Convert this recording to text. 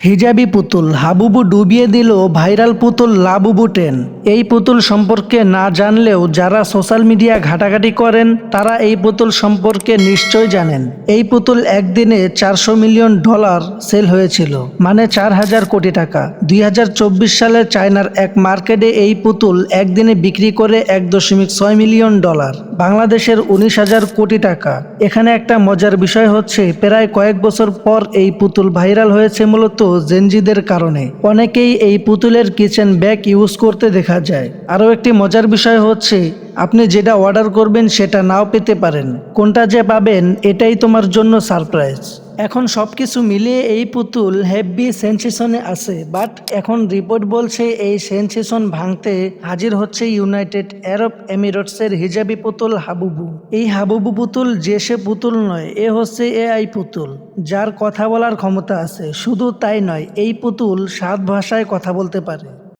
Hijabi পুতুল হাবুবু ডুবিয়ে দিল ভাইরাল পুতুল লাবুবু টেন। এই পুতুল সম্পর্কে না জানলেও যারা সোশ্যাল মিডিয়া ঘাটাঘাটি করেন, তারা এই পুতুল সম্পর্কে নিশ্চয় জানেন। এই পুতুল একদিনে চারশো মিলিয়ন ডলার সেল হয়েছিল মানে চার হাজার কোটি টাকা। দুই হাজার চব্বিশ সালে চায়নার এক মার্কেটে এই পুতুল একদিনে বিক্রি করে এক দশমিক ছয় মিলিয়ন ডলার, বাংলাদেশের উনিশ হাজার কোটি টাকা। এখানে একটা মজার বিষয় হচ্ছে, প্রায় কয়েক বছর পর এই পুতুল ভাইরাল হয়েছে মূলত জেনজিদের কারণে। অনেকেই এই পুতুলের কিচেন ব্যাগ ইউজ করতে দেখা যায়। আরও একটি মজার বিষয় হচ্ছে, আপনি যেটা অর্ডার করবেন সেটা নাও পেতে পারেন। কোনটা যে পাবেন, এটাই তোমার জন্য সারপ্রাইজ। এখন সব কিছু মিলিয়ে এই পুতুল হেভি সেন্সেশনে আছে, বাট এখন রিপোর্ট বলছে এই সেন্সেশন ভাঙতে হাজির হচ্ছে ইউনাইটেড আরব এমিরেটসের হিজাবি পুতুল হাবুবু। এই হাবুবু পুতুল যে সে পুতুল নয়, এ হচ্ছে এআই পুতুল, যার কথা বলার ক্ষমতা আছে। শুধু তাই নয়, এই পুতুল সাত ভাষায় কথা বলতে পারে।